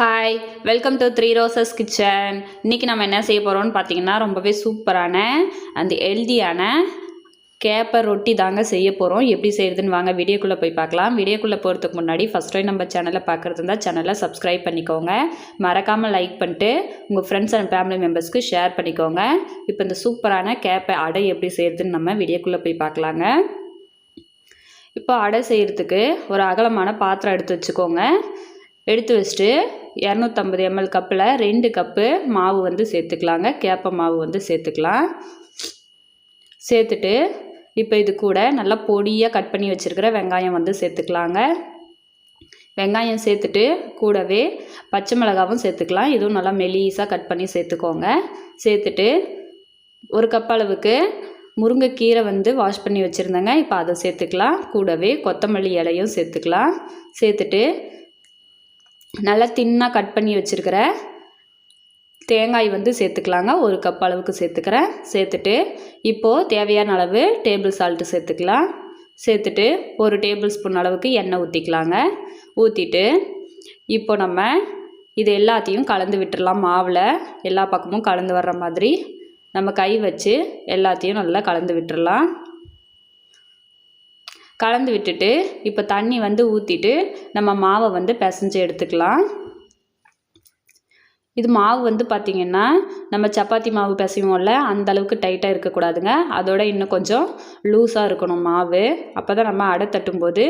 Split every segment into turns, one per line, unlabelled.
Hi welcome to three roses kitchen இன்றைக்கி நம்ம என்ன செய்ய போகிறோம்னு பார்த்தீங்கன்னா ரொம்பவே சூப்பரான அந்த ஹெல்தியான கேப்பர் ரொட்டி தாங்க செய்ய போகிறோம் எப்படி செய்யுதுன்னு வாங்க வீடியோக்குள்ளே போய் பார்க்கலாம். வீடியோக்குள்ளே போகிறதுக்கு முன்னாடி ஃபஸ்ட் டைம் நம்ம சேனலை பார்க்குறது இருந்தால் சேனலை சப்ஸ்கிரைப் பண்ணிக்கோங்க. மறக்காமல் லைக் பண்ணிட்டு உங்கள் ஃப்ரெண்ட்ஸ் அண்ட் ஃபேமிலி மெம்பர்ஸ்க்கு ஷேர் பண்ணிக்கோங்க. இப்போ இந்த சூப்பரான கேப்பை அடை எப்படி செய்யுதுன்னு நம்ம வீடியோக்குள்ளே போய் பார்க்கலாங்க. இப்போ அடை செய்கிறதுக்கு ஒரு அகலமான பாத்திரம் எடுத்து வச்சுக்கோங்க. எடுத்து வச்சுட்டு இரநூத்தம்பது எம்எல் கப்பில் ரெண்டு கப்பு மாவு வந்து சேர்த்துக்கலாங்க. கேப்ப மாவு வந்து சேர்த்துக்கலாம். சேர்த்துட்டு இப்போ இது கூட நல்லா பொடியாக கட் பண்ணி வச்சுருக்கிற வெங்காயம் வந்து சேர்த்துக்கலாங்க. வெங்காயம் சேர்த்துட்டு கூடவே பச்சை மிளகாவும் சேர்த்துக்கலாம். இதுவும் நல்லா மெலீஸாக கட் பண்ணி சேர்த்துக்கோங்க. சேர்த்துட்டு ஒரு கப் அளவுக்கு முருங்கைக்கீரை வந்து வாஷ் பண்ணி வச்சுருந்தேங்க. இப்போ அதை சேர்த்துக்கலாம். கூடவே கொத்தமல்லி இலையும் சேர்த்துக்கலாம். சேர்த்துட்டு நல்லா தின்னாக கட் பண்ணி வச்சுருக்கிற தேங்காய் வந்து சேர்த்துக்கலாங்க. ஒரு கப் அளவுக்கு சேர்த்துக்கிறேன். சேர்த்துட்டு இப்போது தேவையான அளவு டேபிள் சால்ட்டு சேர்த்துக்கலாம். சேர்த்துட்டு ஒரு டேபிள் ஸ்பூன் அளவுக்கு எண்ணெய் ஊற்றிக்கலாங்க ஊற்றிட்டு இப்போ நம்ம இது எல்லாத்தையும் கலந்து விட்டுடலாம் மாவில் எல்லா பக்கமும் கலந்து வர்ற மாதிரி நம்ம கை வச்சு எல்லாத்தையும் நல்லா கலந்து விட்டுடலாம் கலந்து விட்டுட்டு இப்போ தண்ணி வந்து ஊற்றிட்டு நம்ம மாவை வந்து பிசைஞ்சு எடுத்துக்கலாம். இது மாவு வந்து பார்த்திங்கன்னா நம்ம சப்பாத்தி மாவு பிசைவோம்ல அந்த அளவுக்கு டைட்டாக இருக்கக்கூடாதுங்க. அதோட இன்னும் கொஞ்சம் லூஸாக இருக்கணும் மாவு. அப்போ தான் நம்ம அடை தட்டும்போது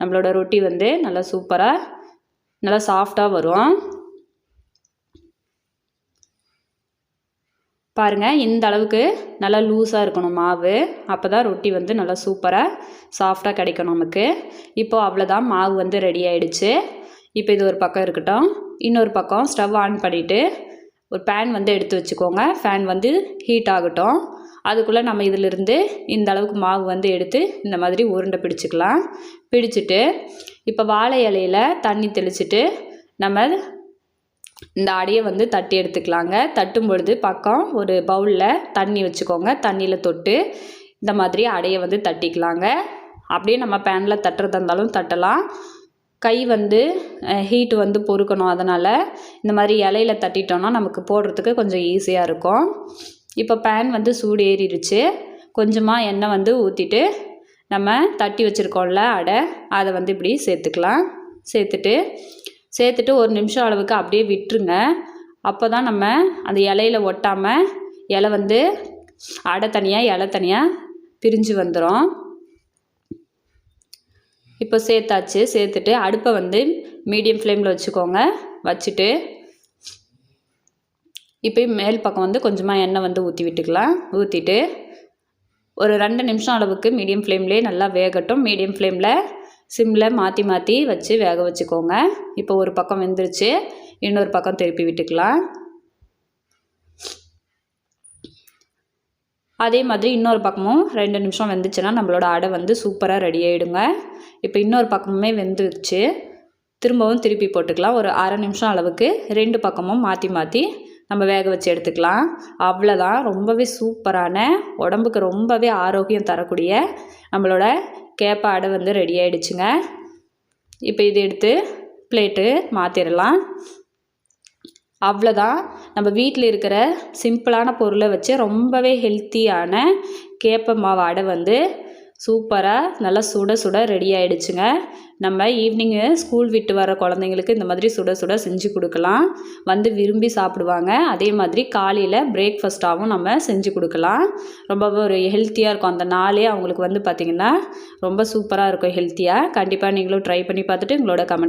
நம்மளோட ரொட்டி வந்து நல்லா சூப்பராக நல்லா சாஃப்டாக வரும். பாருங்கள் இந்த அளவுக்கு நல்லா லூஸாக இருக்கணும் மாவு. அப்போ தான் ரொட்டி வந்து நல்லா சூப்பராக சாஃப்டாக கிடைக்கும் நமக்கு. இப்போது அவ்வளோதான் மாவு வந்து ரெடி ஆகிடுச்சு இப்போ இது ஒரு பக்கம் இருக்கட்டும். இன்னொரு பக்கம் ஸ்டவ் ஆன் பண்ணிவிட்டு ஒரு பேன் வந்து எடுத்து வச்சுக்கோங்க. ஃபேன் வந்து ஹீட் ஆகட்டும். அதுக்குள்ளே நம்ம இதிலிருந்து இந்த அளவுக்கு மாவு வந்து எடுத்து இந்த மாதிரி உருண்டை பிடிச்சிக்கலாம். பிடிச்சிட்டு இப்போ வாழை இலையில் தண்ணி தெளிச்சிட்டு நம்ம இந்த அடையை வந்து தட்டி எடுத்துக்கலாங்க. தட்டும் பொழுது பக்கம் ஒரு பவுலில் தண்ணி வச்சுக்கோங்க. தண்ணியில் தொட்டு இந்த மாதிரி அடையை வந்து தட்டிக்கலாங்க. அப்படியே நம்ம பேனில் தட்டுறதா இருந்தாலும் தட்டலாம். கை வந்து ஹீட்டு வந்து பொறுக்கணும். அதனால் இந்த மாதிரி இலையில தட்டிட்டோன்னா நமக்கு போடுறதுக்கு கொஞ்சம் ஈஸியாக இருக்கும். இப்போ பேன் வந்து சூடு ஏறிடுச்சு. கொஞ்சமாக எண்ணெய் வந்து ஊற்றிட்டு நம்ம தட்டி வச்சுருக்கோம்ல அடை அதை வந்து இப்படி சேர்த்துக்கலாம். சேர்த்துட்டு சேர்த்துட்டு ஒரு நிமிஷம் அளவுக்கு அப்படியே விட்டுருங்க. அப்போ தான் நம்ம அந்த இலையில ஒட்டாமல் இலை வந்து அடை தனியாக இலை தனியாக பிரிஞ்சு வந்துடும் இப்போ சேர்த்தாச்சு. சேர்த்துட்டு அடுப்பை வந்து மீடியம் ஃப்ளேமில் வச்சுக்கோங்க. வச்சுட்டு இப்போ மேல் பக்கம் வந்து கொஞ்சமாக எண்ணெய் வந்து ஊற்றி விட்டுக்கலாம். ஊற்றிட்டு ஒரு ரெண்டு நிமிஷம் அளவுக்கு மீடியம் ஃப்ளேம்லேயே நல்லா வேகட்டும். மீடியம் ஃப்ளேமில் சிம்மில் மாற்றி மாற்றி வச்சு வேக வச்சுக்கோங்க. இப்போ ஒரு பக்கம் வெந்துருச்சு. இன்னொரு பக்கம் திருப்பி விட்டுக்கலாம். அதே மாதிரி இன்னொரு பக்கமும் ரெண்டு நிமிஷம் வெந்துச்சுன்னா நம்மளோட அடை வந்து சூப்பராக ரெடி ஆகிடுங்க இப்போ இன்னொரு பக்கமுமே வெந்துருச்சு. திரும்பவும் திருப்பி போட்டுக்கலாம். ஒரு அரை நிமிஷம் அளவுக்கு ரெண்டு பக்கமும் மாற்றி மாற்றி நம்ம வேக வச்சு எடுத்துக்கலாம். அவ்வளோதான் ரொம்பவே சூப்பரான உடம்புக்கு ரொம்பவே ஆரோக்கியம் தரக்கூடிய நம்மளோட கேப் அடை வந்து ரெடி ஆகிடுச்சுங்க இப்போ இது எடுத்து பிளேட்டு மாற்றிடலாம் அவ்வளோதான் நம்ம வீட்டில் இருக்கிற சிம்பிளான பொருளை வச்சு ரொம்பவே ஹெல்த்தியான கேப்ப மாவு அடை வந்து சூப்பராக நல்லா சுட சுட ரெடி ஆகிடுச்சுங்க நம்ம ஈவினிங்கு ஸ்கூல் விட்டு வர குழந்தைங்களுக்கு இந்த மாதிரி சுட சுட செஞ்சு கொடுக்கலாம். வந்து விரும்பி சாப்பிடுவாங்க. அதே மாதிரி காலையில் பிரேக்ஃபாஸ்ட்டாகவும் நம்ம செஞ்சு கொடுக்கலாம். ரொம்ப ஒரு ஹெல்த்தியாக இருக்கும். அந்த நாளே அவங்களுக்கு வந்து பார்த்திங்கன்னா ரொம்ப சூப்பராக இருக்கும் ஹெல்த்தியாக கண்டிப்பாக நீங்களும் ட்ரை பண்ணி பார்த்துட்டு உங்களோட கமெண்ட்